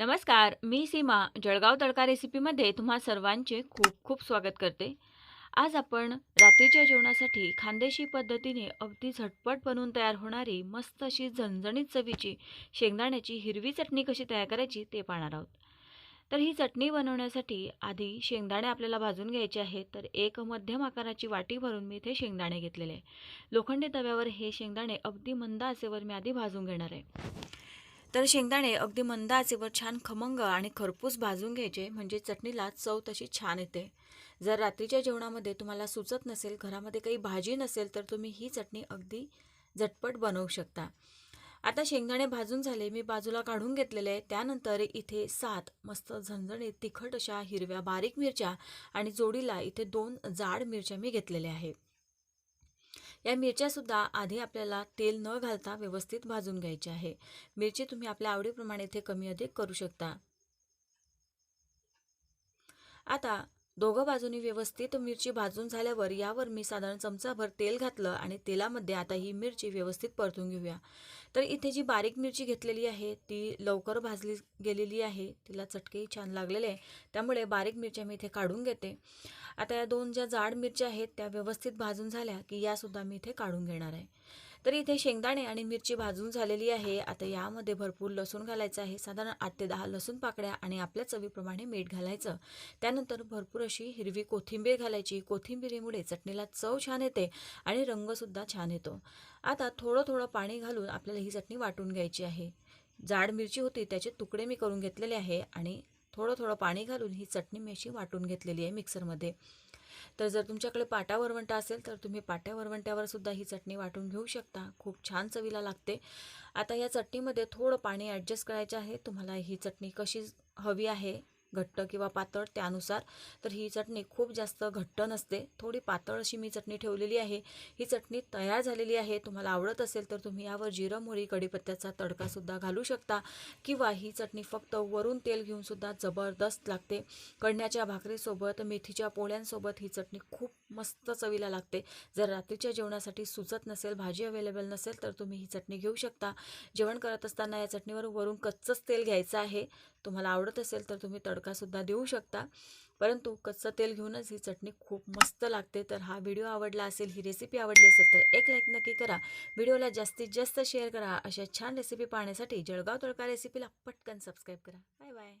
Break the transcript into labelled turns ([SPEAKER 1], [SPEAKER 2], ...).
[SPEAKER 1] नमस्कार मी सीमा जळगाव तडका रेसिपीमध्ये तुम्हा सर्वांचे खूप खूप स्वागत करते. आज आपण रात्रीच्या जेवणासाठी खानदेशी पद्धतीने अगदी झटपट बनवून तयार होणारी मस्त अशी झणझणीत चवीची शेंगदाण्याची हिरवी चटणी कशी तयार करायची ते पाहणार आहोत. तर ही चटणी बनवण्यासाठी आधी शेंगदाणे आपल्याला भाजून घ्यायचे आहेत तर एक मध्यम आकाराची वाटी भरून मी इथे शेंगदाणे घेतलेले आहे लोखंडी तव्यावर हे शेंगदाणे अगदी मंद असेवर मी आधी भाजून घेणार आहे. तर शेंगदाणे अगदी मंद आचेवर छान खमंग आणि खरपूस भाजून घ्यायचे म्हणजे चटणीला चव तशी छान येते. जर रात्रीच्या जेवणामध्ये तुम्हाला सुचत नसेल घरामध्ये काही भाजी नसेल तर तुम्ही ही चटणी अगदी झटपट बनवू शकता. आता शेंगदाणे भाजून झाले मी बाजूला काढून घेतलेले आहे त्यानंतर इथे सात मस्त झणझणीत तिखट अशा हिरव्या बारीक मिरच्या आणि जोडीला इथे दोन जाड मिरच्या मी घेतलेल्या आहेत. या मिरच्यासुद्धा आधी आपल्याला तेल न घालता व्यवस्थित भाजून घ्यायची आहे. मिरची तुम्ही आपल्या आवडीप्रमाणे इथे कमी अधिक करू शकता. आता दोघं बाजूनी व्यवस्थित मिरची भाजून झाल्यावर यावर मी साधारण चमचाभर तेल घातलं आणि तेलामध्ये आता ही मिरची व्यवस्थित परतून घेऊया. तर इथे जी बारीक मिरची घेतलेली आहे ती लवकर भाजली गेलेली आहे. तिला चटकेही छान लागलेले आहे. त्यामुळे बारीक मिरच्या मी इथे काढून घेते. आता या दोन ज्या जाड मिरच्या आहेत त्या व्यवस्थित भाजून झाल्या की यासुद्धा मी इथे काढून घेणार आहे. तर इथे शेंगदाणे आणि मिरची भाजून झालेली आहे. आता यामध्ये भरपूर लसूण घालायचं आहे. साधारण आठ ते दहा लसूण पाकड्या आणि आपल्या चवीप्रमाणे मीठ घालायचं. त्यानंतर भरपूर अशी हिरवी कोथिंबीर घालायची. कोथिंबिरीमुळे चटणीला चव छान येते आणि रंगसुद्धा छान येतो. आता थोडं थोडं पाणी घालून आपल्याला ही चटणी वाटून घ्यायची आहे. जाड मिरची होती त्याचे तुकडे मी करून घेतलेले आहे आणि थोडं थोडं पाणी घालून ही चटणी मी अशी वाटून घेतलेली आहे मिक्सरमध्ये. तर जर तुमच्याकडे पाटा वरवंटा असेल तर तुम्ही पाट्या वरवंट्यावर सुद्धा ही चटणी वाटून घेऊ शकता. खूप छान चवीला लागते. आता या चटणीमध्ये थोडं पाणी ॲडजस्ट करायचं आहे. तुम्हाला ही चटणी कशी हवी आहे घट्ट किंवा पातळ त्यानुसार तर ही चटणी खूप जास्त घट्ट नसते. थोडी पातळ अशी मी चटणी ठेवलेली आहे. ही चटणी तयार झालेली आहे. तुम्हाला आवडत असेल तर तुम्ही यावर जिरं मोहरी कढीपत्त्याचा तडकासुद्धा घालू शकता किंवा ही चटणी फक्त वरून तेल घेऊनसुद्धा जबरदस्त लागते. कढण्याच्या भाकरीसोबत मेथीच्या पोळ्यांसोबत ही चटणी खूप मस्त चवीला लागते. जर रात्रीच्या जेवणासाठी सुचत नसेल भाजी अवेलेबल नसेल तर तुम्ही ही चटणी घेऊ शकता. जेवण करत असताना या चटणीवर वरून कच्चंच तेल घ्यायचं आहे. तुम्हाला आवडत असेल तर तुम्ही तडकासुद्धा देऊ शकता. परंतु कच्चं तेल घेऊनच ही चटणी खूप मस्त लागते. तर हा व्हिडिओ आवडला असेल ही रेसिपी आवडली असेल तर एक लाईक नक्की करा. व्हिडिओला जास्तीत जास्त शेअर करा. अशा छान रेसिपी पाहण्यासाठी जळगाव तडका रेसिपीला पटकन सबस्क्राईब करा. Bye bye